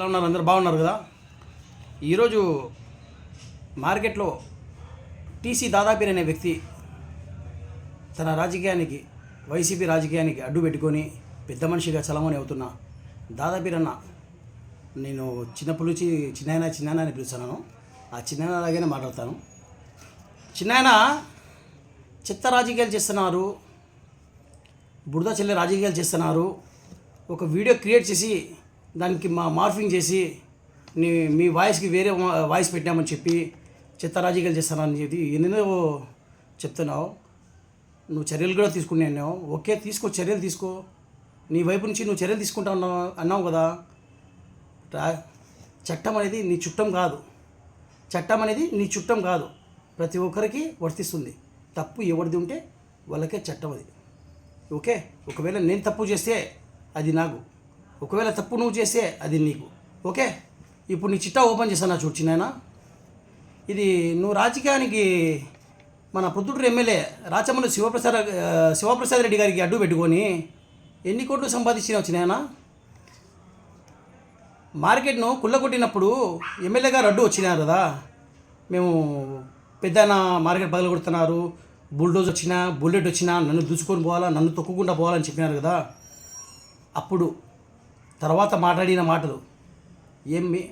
ఎలా ఉన్నారు? అందరు బాగున్నారు కదా? ఈరోజు మార్కెట్లో టీసీ దాదాపీర్ అనే వ్యక్తి తన రాజకీయానికి వైసీపీ రాజకీయానికి అడ్డు పెట్టుకొని పెద్ద మనిషిగా చలమని అవుతున్న దాదాపీర్ అన్న నేను చిన్నప్పటి నుంచి చిన్నాయన చిన్నాయన అని పిలుస్తున్నాను. ఆ చిన్నాయన లాగానే మాట్లాడతాను. చిన్నాయన చెత్త రాజకీయాలు చేస్తున్నారు బురద చెల్లె రాజకీయాలు చేస్తున్నారు. ఒక వీడియో క్రియేట్ చేసి దానికి మా మార్ఫింగ్ చేసి నీ మీ వాయిస్కి వేరే వాయిస్ పెట్టామని చెప్పి చెత్త చేస్తానని చెప్పి ఎన్నెన్నో చెప్తున్నావు. నువ్వు చర్యలు కూడా తీసుకున్నాను ఓకే తీసుకో చర్యలు తీసుకో. నీ వైపు నుంచి నువ్వు చర్యలు తీసుకుంటా అన్నావు అన్నావు కదా. రా చట్టం అనేది నీ చుట్టం కాదు. చట్టం అనేది నీ చుట్టం కాదు. ప్రతి ఒక్కరికి వర్తిస్తుంది. తప్పు ఎవరిది ఉంటే వాళ్ళకే చట్టం అది. ఓకే ఒకవేళ నేను తప్పు చేస్తే అది నాకు. ఒకవేళ తప్పు నువ్వు చేస్తే అది నీకు. ఓకే? ఇప్పుడు నీ చిట్టా ఓపెన్ చేశాను చూడు చిన్నాయన. ఇది నువ్వు రాజకీయానికి మన పుత్తూరు ఎమ్మెల్యే రాచమల్లి శివప్రసాద్ శివప్రసాద్ రెడ్డి గారికి అడ్డు పెట్టుకొని ఎన్ని కోట్లు సంపాదించిన వచ్చినాయనా మార్కెట్ను కుళ్ళగొట్టినప్పుడు ఎమ్మెల్యే గారు అడ్డు వచ్చినారు కదా. మేము పెద్దన మార్కెట్ పగల కొడుతున్నారు. బుల్డోజ్ వచ్చినా బుల్లెట్ వచ్చినా నన్ను దూసుకొని పోవాలా నన్ను తొక్కుకుండా పోవాలని చెప్పినారు కదా. అప్పుడు తర్వాత మాట్లాడిన మాటలు. ఏమి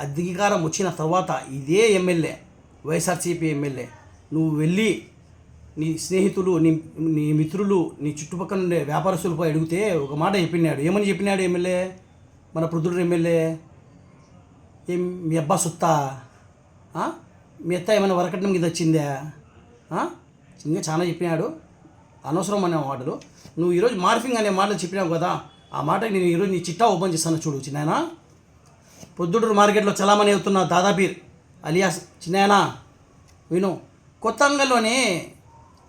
అధికారం వచ్చిన తర్వాత ఇదే ఎమ్మెల్యే వైఎస్ఆర్సీపీ ఎమ్మెల్యే. నువ్వు వెళ్ళి నీ స్నేహితులు నీ నీ మిత్రులు నీ చుట్టుపక్కల ఉండే వ్యాపారస్తులపై అడిగితే ఒక మాట చెప్పినాడు. ఏమని చెప్పినాడు ఎమ్మెల్యే? మన పృథుడు ఎమ్మెల్యే. ఏం మీ అబ్బా సుత్తా? మీ అత్త ఏమైనా వరకట్నం మీద వచ్చిందా? ఇంకా చాలా చెప్పినాడు. అనవసరం అనే మాటలు. నువ్వు ఈరోజు మార్ఫింగ్ అనే మాటలు చెప్పినావు కదా. ఆ మాట నేను ఈరోజు నీ చిట్టా ఓపెన్ చేస్తాను చూడు చిన్నాయనా. పొద్దుటూరు మార్కెట్లో చలామణి అవుతున్న దాదాపీర్ అలియాస్ చిన్నాయనా విను. కొత్త అంగల్లోని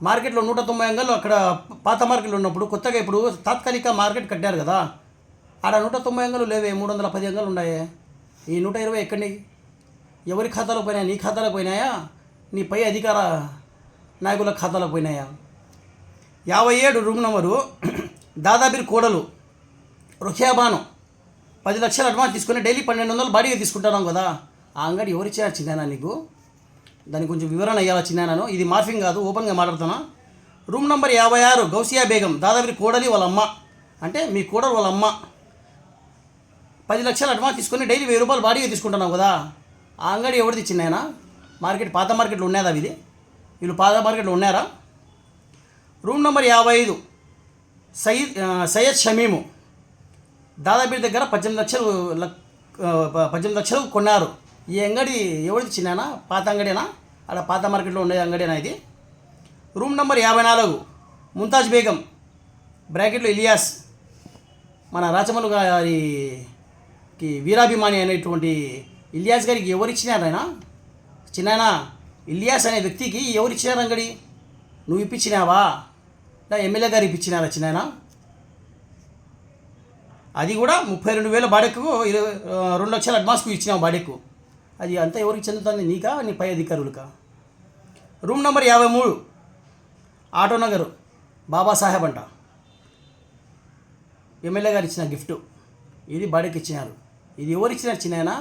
మార్కెట్లో నూట తొంభై అంగళ్ళు అక్కడ పాత మార్కెట్లో ఉన్నప్పుడు కొత్తగా ఇప్పుడు తాత్కాలిక మార్కెట్ కట్టారు కదా. ఆడ నూట తొంభై అంగలు లేవే మూడు వందల పది అంగలు ఉన్నాయే. ఈ నూట ఇరవై ఎక్కడి ఎవరి ఖాతాలో పోయినాయా? నీ ఖాతాలో పోయినాయా? నీ పై అధికార నాయకుల ఖాతాలో పోయినాయా? యాభై ఏడు రూమ్ నెంబరు దాదాపీర్ కోడలు. రుఖియాబాను పది లక్షలు అడ్వాన్స్ తీసుకుని డైలీ పన్నెండు వందలు బాడీగా తీసుకుంటున్నాం కదా. ఆ అంగడి ఎవరిచ్చారు చిన్నానా నీకు? దానికి కొంచెం వివరణ అయ్యాలా చిన్నాను ఇది మార్ఫింగ్ కాదు ఓపెన్గా మాట్లాడుతున్నా. రూమ్ నెంబర్ యాభై ఆరు గౌసియా బేగం దాదాపు కోడలి వాళ్ళ అమ్మ. అంటే మీ కోడలు వాళ్ళ అమ్మ. పది లక్షలు అడ్వాన్స్ తీసుకొని డైలీ వెయ్యి రూపాయలు బాడీగా తీసుకుంటున్నాం కదా. ఆ అంగడి ఎవరిది ఇచ్చింది మార్కెట్ పాత మార్కెట్లో ఉన్నదా ఇది వీళ్ళు పాత మార్కెట్లో ఉన్నారా? రూమ్ నెంబర్ యాభై ఐదు సయ్యద్ సయ్యద్ షమీము. దాదాపు దగ్గర పద్దెనిమిది లక్షలు లక్- పద్దెనిమిది లక్షలు కొన్నారు. ఈ అంగడి ఎవరిది చిన్నానా పాత అంగడేనా? అక్కడ పాత మార్కెట్లో ఉండే అంగడేనా ఇది? రూమ్ నెంబర్ యాభై నాలుగు ముంతాజ్ బేగం బ్రాకెట్లో ఇలియాస్ మన రాచమల్లు గారికి వీరాభిమాని అనేటువంటి ఇలియాస్ గారికి ఎవరిచ్చినారు ఆయన? చిన్నాయన ఇలియాస్ అనే వ్యక్తికి ఎవరిచ్చినారు అంగడి? నువ్వు ఇప్పించినావా? ఎమ్మెల్యే గారు ఇప్పించినారా చిన్నాయనా అది కూడా ముప్పై రెండు వేల బాడెక్కు రెండు లక్షల అడ్వాన్స్కు ఇచ్చినాం బాడెక్కు. అది అంతా ఎవరికి చెందుతుంది నీకా నీ పై అధికారులకా? రూమ్ నెంబర్ యాభై మూడు ఆటో నగర్ బాబాసాహెబ్ అంట. ఎమ్మెల్యే గారు ఇచ్చిన గిఫ్ట్. ఇది బాడీకి ఇచ్చినారు. ఇది ఎవరు ఇచ్చినారు చిన్నాయనా?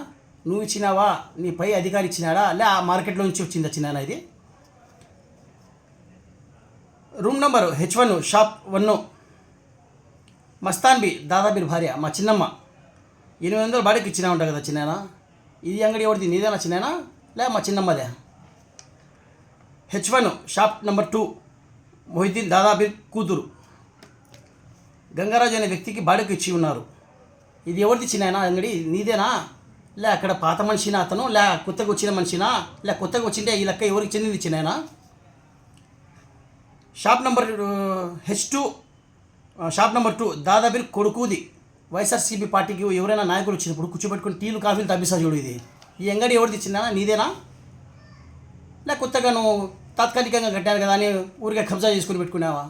నువ్వు ఇచ్చినావా? నీ పై అధికారి ఇచ్చినాడా? లే ఆ మార్కెట్లో నుంచి వచ్చిందా చిన్నాయన ఇది? Room number H one shop one. Mastan Bi Dadabir భార్య మా చిన్నమ్మ. ఎనిమిది వందలు బాడీకి ఇచ్చినా ఉంటా కదా చిన్నాయన? ఇది అంగడి ఎవరిది? నీదేనా చిన్నాయన? లే మా చిన్నమ్మదే. H one shop number two Mohiddin Dadabir కూతురు. గంగారాజు అనే వ్యక్తికి బాడీకి ఇచ్చి ఉన్నారు. ఇది ఎవరిది చిన్నాయనా అంగడి? నీదేనా? లే అక్కడ పాత మనిషినా అతను? లే కొత్తగా వచ్చిన మనిషినా? లే కొత్తగా వచ్చింటే ఈ లెక్క ఎవరికి చెందింది చిన్నాయనా? Shop number H two shop number two దాదాపు కొడుకుది. వైఎస్ఆర్సీపీ పార్టీకి ఎవరైనా నాయకులు వచ్చినప్పుడు కూర్చోబెట్టుకుని టీలు కాఫీలు తప్పిస్తా చూడు ఇది. ఈ అంగడి ఎవరిది ఇచ్చిందా? నీదేనా? లే కొత్తగా నువ్వు తాత్కాలికంగా కట్టాను కదా అని ఊరికే కబ్జా చేసుకుని పెట్టుకున్నావా?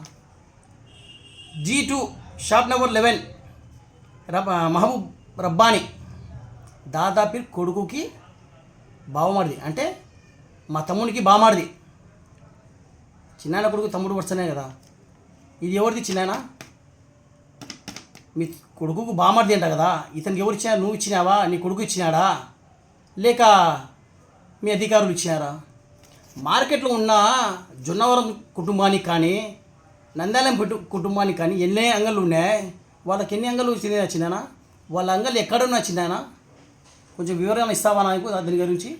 G two shop number eleven rub Mahaboob Rabbani. దాదాపు కొడుకుకి బావమాడిది అంటే మా తమ్మునికి బావమాడిది చిన్నాయన కొడుకు తమ్ముడు వస్తేనే కదా. ఇది ఎవరిది చిన్నాయన మీ కొడుకుకు బామర్ది అంట కదా ఇతనికి ఎవరు ఇచ్చినా నువ్వు ఇచ్చినావా నీ కొడుకు ఇచ్చినాడా? లేక మీ అధికారులు ఇచ్చినారా? మార్కెట్లో ఉన్న జొన్నవరం కుటుంబానికి కానీ నందాలం కుటు కుటుంబానికి కానీ ఎన్ని అంగళ్ళు ఉన్నాయి. వాళ్ళకి ఎన్ని అంగళ్ళు చిన్న చిన్నానా? వాళ్ళ అంగళ్ళు ఎక్కడున్నా చిన్నానా? కొంచెం వివరణ ఇస్తావా నాకు దాని గురించి?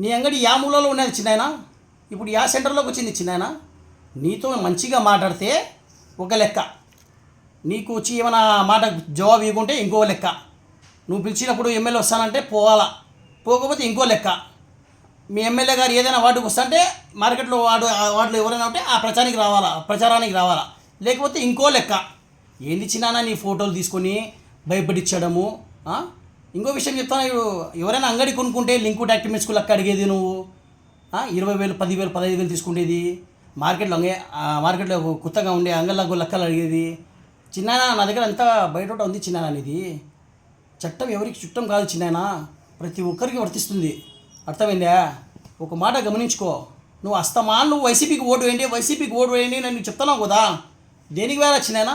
నీ అంగడి యా మూలలో ఉన్నది చిన్నాయన ఇప్పుడు యా సెంటర్లోకి వచ్చింది చిన్నాయన నీతో మంచిగా మాట్లాడితే ఒక లెక్క. నీకు వచ్చి ఏమైనా మాట జవాబు ఇవ్వకుంటే ఇంకో లెక్క. నువ్వు పిలిచినప్పుడు ఎమ్మెల్యే వస్తానంటే పోవాలా? పోకపోతే ఇంకో లెక్క. మీ ఎమ్మెల్యే గారు ఏదైనా వార్డుకు వస్తుంటే మార్కెట్లో వార్డు ఆ వార్డులో ఎవరైనా ఉంటే ఆ ప్రచారానికి రావాలా? ప్రచారానికి రావాలా? లేకపోతే ఇంకో లెక్క. ఏంది చిన్నానా నీ ఫోటోలు తీసుకొని భయపడిచ్చడము? ఇంకో విషయం చెప్తాను ఎవరైనా అంగడి కొనుక్కుంటే లింకు డాక్యుమెంట్స్కు లెక్క అడిగేది నువ్వు? ఇరవై వేలు పదివేలు పదహైదు వేలు తీసుకునేది మార్కెట్లో మార్కెట్లో కొత్తగా ఉండే అంగళ్ళకు లెక్కలు అడిగేది? చిన్నానా నా దగ్గర అంతా బయట ఉంది చిన్నానా ఇది చట్టం ఎవరికి చుట్టం కాదు చిన్నాయన ప్రతి ఒక్కరికి వర్తిస్తుంది. అర్థమైందా? ఒక మాట గమనించుకో. నువ్వు అస్తమాన్ నువ్వు వైసీపీకి ఓటు వేయండి వైసీపీకి ఓటు వేయండి నేను చెప్తున్నావు కదా. దేనికి వేళ చిన్నాయన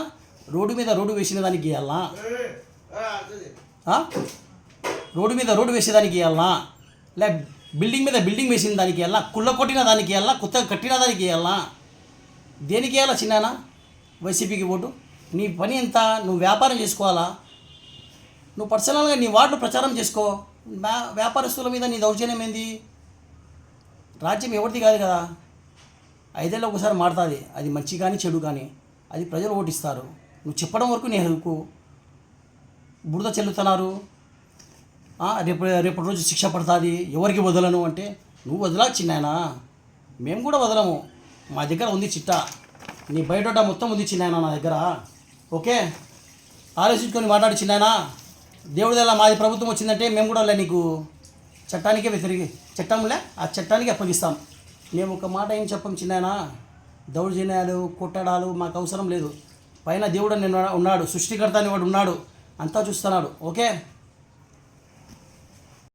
రోడ్డు మీద రోడ్డు వేసిన దానికి ఇవ్వాలనా రోడ్డు మీద రోడ్డు వేసేదానికి ఇవ్వాలనా లే బిల్డింగ్ మీద బిల్డింగ్ వేసిన దానికి ఇవ్వాలా కుళ్ళ కొట్టిన దానికి ఇవ్వాలా కొత్తగా కట్టిన దానికి ఇవ్వాలా దేనికి ఇవ్వాలా చిన్నానా? వైసీపీకి ఓటు? నీ పని ఎంత? నువ్వు వ్యాపారం చేసుకోవాలా? నువ్వు పర్సనల్గా నీ వార్డులో ప్రచారం చేసుకో. వ్యాపారస్తుల మీద నీ దౌర్జన్యం ఏంది? రాజ్యం ఎవరిది కాదు కదా. ఐదేళ్ళు ఒకసారి మారుతుంది. అది మంచి కానీ చెడు కానీ అది ప్రజలు ఓటిస్తారు. నువ్వు చెప్పడం వరకు నీ హక్కు బురద చెల్లుతున్నారు. రేపు రేపటి రోజు శిక్ష పడుతుంది. ఎవరికి వదలను అంటే నువ్వు వదలా చిన్నాయనా మేము కూడా వదలము. మా దగ్గర ఉంది చిట్ట. నీ బయట మొత్తం ఉంది చిన్నాయన నా దగ్గర. ఓకే? ఆలోచించుకొని మాట్లాడి చిన్నాయనా దేవుడిదల్లా మాది ప్రభుత్వం వచ్చిందంటే మేము కూడా లే నీకు చట్టానికే వ్యతిరేక చట్టంలే ఆ చట్టానికి అప్పగిస్తాం. మేము ఒక మాట ఏం చెప్పం చిన్నాయన దౌర్జన్యాలు కొట్టడాలు మాకు అవసరం లేదు. పైన దేవుడు నేను ఉన్నాడు సృష్టికర్త అనేవాడు ఉన్నాడు. అంతా చూస్తున్నాడు. ఓకే?